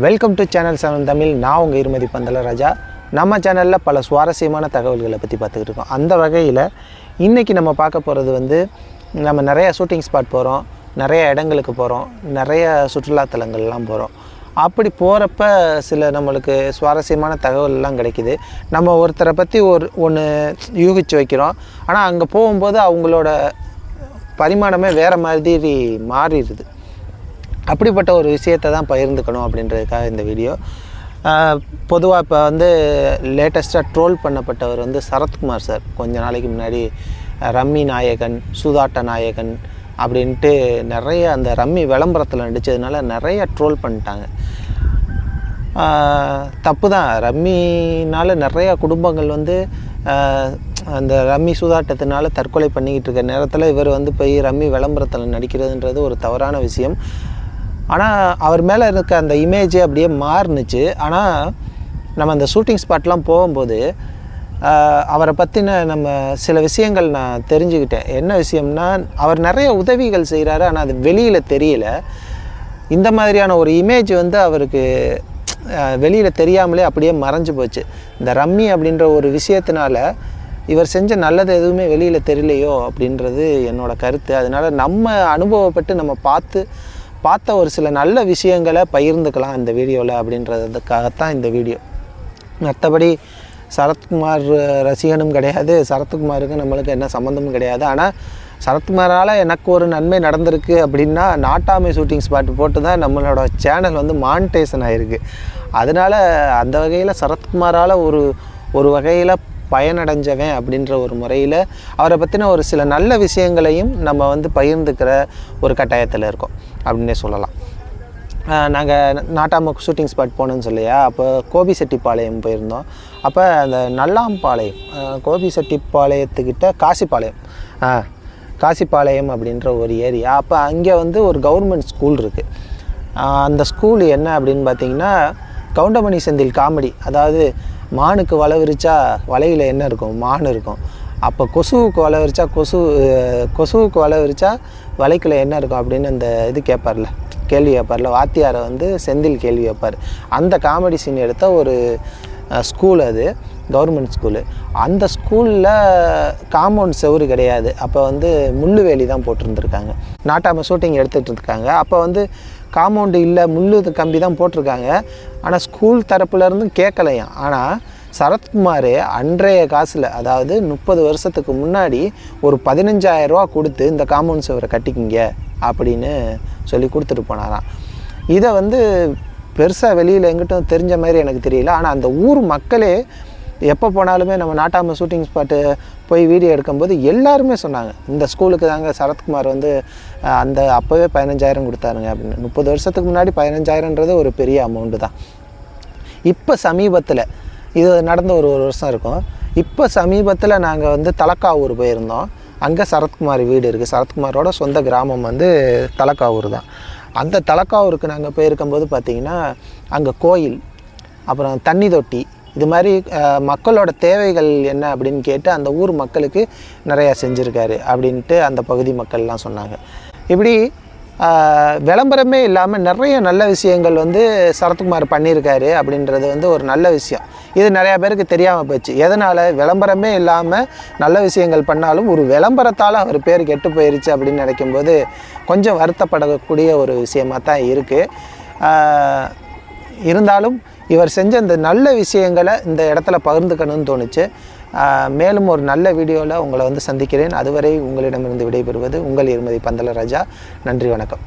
Welcome to channel seven Tamil நான் உங்கள் இருமதி பந்தல ராஜா. நம்ம சேனலில் பல சுவாரஸ்யமான தகவல்களை பற்றி பார்த்துக்கிட்டு இருக்கோம். அந்த வகையில் இன்றைக்கி நம்ம பார்க்க போகிறது வந்து நம்ம நிறைய ஷூட்டிங் ஸ்பாட் போகிறோம் நிறைய இடங்களுக்கு போகிறோம் நிறைய சுற்றுலாத்தலங்கள்லாம் போகிறோம் அப்படி போகிறப்ப சில நம்மளுக்கு சுவாரஸ்யமான தகவல்லாம் கிடைக்குது. நம்ம ஒருத்தரை பற்றி ஒரு ஒன்று யூகிச்சு வைக்கிறோம். ஆனால் அங்கே போகும்போது அவங்களோட பரிமாணமே வேறு மாதிரி மாறிடுது. அப்படிப்பட்ட ஒரு விஷயத்தை தான் பகிர்ந்துக்கணும் அப்படின்றதுக்காக இந்த வீடியோ பொதுவாக இப்போ வந்து லேட்டஸ்ட்டாக ட்ரோல் பண்ணப்பட்டவர் வந்து சரத்குமார் சார். கொஞ்ச நாளைக்கு முன்னாடி ரம்மி நாயகன் சூதாட்ட நாயகன் அப்படின்ட்டு நிறைய அந்த ரம்மி விளம்பரத்தில் நடித்ததுனால நிறைய ட்ரோல் பண்ணிட்டாங்க. தப்பு தான். ரம்மினால் நிறைய குடும்பங்கள் வந்து அந்த ரம்மி சூதாட்டத்தினால தற்கொலை பண்ணிக்கிட்டு இருக்க நேரத்தில் இவர் வந்து போய் ரம்மி விளம்பரத்தில் நடிக்கிறதுன்றது ஒரு தவறான விஷயம். ஆனால் அவர் மேலே இருக்க அந்த இமேஜ் அப்படியே மாறுனுச்சு. ஆனால் நம்ம அந்த ஷூட்டிங் ஸ்பாட்லாம் போகும்போது அவரை பற்றின நம்ம சில விஷயங்கள் நான் தெரிஞ்சுக்கிட்டேன். என்ன விஷயம்னா அவர் நிறைய உதவிகள் செய்கிறாரு ஆனால் அது வெளியில் தெரியல. இந்த மாதிரியான ஒரு இமேஜ் வந்து அவருக்கு வெளியில் தெரியாமலே அப்படியே மறைஞ்சு போச்சு. இந்த ரம்மி அப்படின்ற ஒரு விஷயத்தினால இவர் செஞ்ச நல்லது எதுவுமே வெளியில் தெரியலையோ அப்படின்றது என்னோடய கருத்து. அதனால் நம்ம அனுபவப்பட்டு நம்ம பார்த்து பார்த்த ஒரு சில நல்ல விஷயங்களை பகிர்ந்துக்கலாம் இந்த வீடியோவில் அப்படின்றதுக்காகத்தான் இந்த வீடியோ. மற்றபடி சரத்குமார் ரசிகனும் கிடையாது. சரத்குமாருக்கு நம்மளுக்கு என்ன சம்மந்தமும் கிடையாது. ஆனால் சரத்குமாரால் எனக்கு ஒரு நன்மை நடந்திருக்கு அப்படின்னா நாட்டாமை ஷூட்டிங் ஸ்பாட் போட்டு தான் நம்மளோட சேனல் வந்து மானிட்டேஷன் ஆகிருக்கு அதனால் அந்த வகையில் சரத்குமாரால் ஒரு ஒரு வகையில் பயனடைஞ்சவன் அப்படின்ற ஒரு முறையில் அவரை பற்றின ஒரு சில நல்ல விஷயங்களையும் நம்ம வந்து பகிர்ந்துக்கிற ஒரு கட்டாயத்தில் இருக்கோம் அப்படின்னே சொல்லலாம். நாங்கள் நாட்டாமுக்கு ஷூட்டிங் ஸ்பாட் போனோம்னு சொல்லியா? அப்போ கோபி செட்டிப்பாளையம் போயிருந்தோம். அப்போ அந்த நல்லாம்பாளையம் கோபி செட்டிப்பாளையத்துக்கிட்ட காசிப்பாளையம் காசிப்பாளையம் அப்படின்ற ஒரு ஏரியா. அப்போ அங்கே வந்து ஒரு கவர்மெண்ட் ஸ்கூல் இருக்குது அந்த ஸ்கூல் என்ன அப்படின்னு பார்த்தீங்கன்னா கவுண்டமணி செந்தில் காமெடி அதாவது மானுக்கு வலை விரிச்சா வலையில் என்ன இருக்கும்? மான் இருக்கும். அப்போ கொசுவுக்கு வலை விரிச்சா கொசு கொசுவுக்கு வலை விரிச்சா வலைக்குள்ள என்ன இருக்கும் அப்படின்னு அந்த இது கேட்பார்ல கேள்வி கேட்பார்ல வாத்தியாரை வந்து செந்தில் கேள்வி கேட்பார் அந்த காமெடி சீன் எடுத்த ஒரு ஸ்கூல் அது. கவர்மெண்ட் ஸ்கூலு அந்த ஸ்கூலில் காம்பவுண்ட் செவரு கிடையாது. அப்போ வந்து முள்ளு வேலி தான் போட்டிருந்துருக்காங்க. நாட்டாம ஷூட்டிங் எடுத்துகிட்டு இருக்காங்க அப்போ வந்து காம்பவுண்டு இல்லை முள்ளு கம்பி தான் போட்டிருக்காங்க. ஆனால் ஸ்கூல் தரப்புலேருந்தும் கேட்கலையாம் ஆனால் சரத்குமார் அன்றைய காசில் அதாவது முப்பது வருஷத்துக்கு முன்னாடி ஒரு பதினஞ்சாயிரரூவா கொடுத்து இந்த காம்பவுண்ட் சுவரை கட்டிக்கிங்க அப்படின்னு சொல்லி கொடுத்துட்டு போனாராம். இதை வந்து பெருசாக வெளியில் எங்கிட்டும் தெரிஞ்ச மாதிரி எனக்கு தெரியல. ஆனால் அந்த ஊர் மக்களே எப்போ போனாலுமே நம்ம நாட்டாம ஷூட்டிங் ஸ்பாட்டு போய் வீடியோ எடுக்கும்போது எல்லாருமே சொன்னாங்க. இந்த ஸ்கூலுக்கு தாங்க சரத்குமார் வந்து அந்த அப்போவே பதினஞ்சாயிரம் கொடுத்தாருங்க அப்படின்னு. முப்பது வருஷத்துக்கு முன்னாடி பதினஞ்சாயிரன்றது ஒரு பெரிய அமௌண்ட்டு தான். இப்போ சமீபத்தில் இது நடந்த ஒரு ஒரு வருஷம் இருக்கும். இப்போ சமீபத்தில் நாங்கள் வந்து தலக்காவூர் போயிருந்தோம். அங்கே சரத்குமார் வீடு இருக்குது சரத்குமாரோட சொந்த கிராமம் வந்து தலக்காவூர் தான். அந்த தலக்காவூருக்கு நாங்கள் போயிருக்கும்போது பார்த்திங்கன்னா அங்கே கோயில் அப்புறம் தண்ணி தொட்டி இது மாதிரி மக்களோட தேவைகள் என்ன அப்படின்னு கேட்டு அந்த ஊர் மக்களுக்கு நிறையா செஞ்சுருக்காரு அப்படின்ட்டு அந்த பகுதி மக்கள்லாம் சொன்னாங்க. இப்படி விளம்பரமே இல்லாமல் நிறைய நல்ல விஷயங்கள் வந்து சரத்குமார் பண்ணியிருக்காரு அப்படின்றது வந்து ஒரு நல்ல விஷயம். இது நிறையா பேருக்கு தெரியாமல் போச்சு. எதனால்? விளம்பரமே இல்லாமல் நல்ல விஷயங்கள் பண்ணாலும் ஒரு விளம்பரத்தால் அவர் பேர் கெட்டு போயிருச்சு அப்படின்னு நினைக்கும்போது கொஞ்சம் வருத்தப்படக்கூடிய ஒரு விஷயமாக தான் இருக்குது இருந்தாலும் இவர் செஞ்ச இந்த நல்ல விஷயங்களை இந்த இடத்துல பகிர்ந்துக்கணும்னு தோணுச்சு. மேலும் ஒரு நல்ல வீடியோவில் உங்களை வந்து சந்திக்கிறேன். அதுவரை உங்களிடமிருந்து விடைபெறுவது உங்கள் இருமதி பந்தல ராஜா நன்றி வணக்கம்.